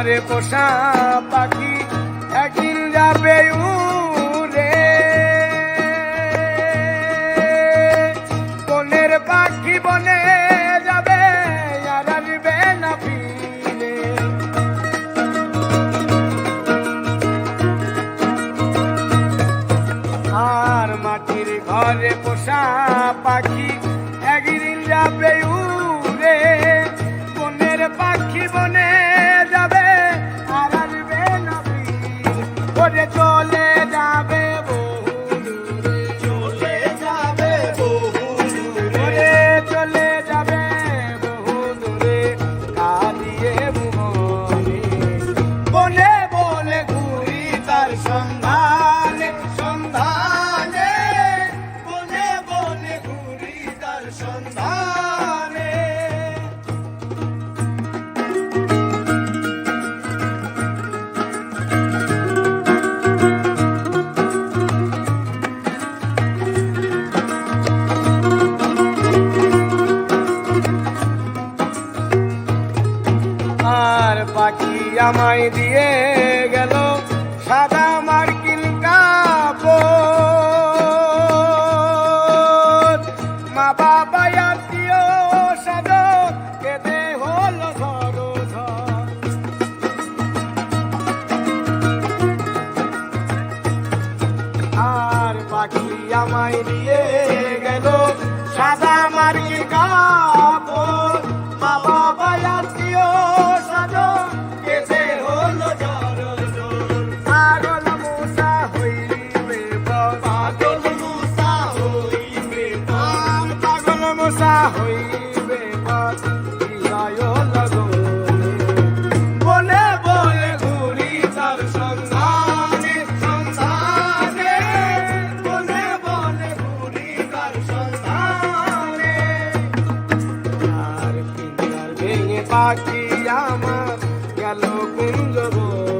ঘরে পোষা পাখি একদিন যাবে উড়ে। বনের পাখি বনে যাবে আর আসবে না ফিরে। আর মাটির ঘরে পোষা পাখি একদিন যাবে উড়ে। বনের পাখি বনে জামাই দিয়ে গেল সাদা মার্কিন কাপ মা বাবা আত্মীয় সাধক কেঁদে পাখি আমার গেল গুঞ্জবন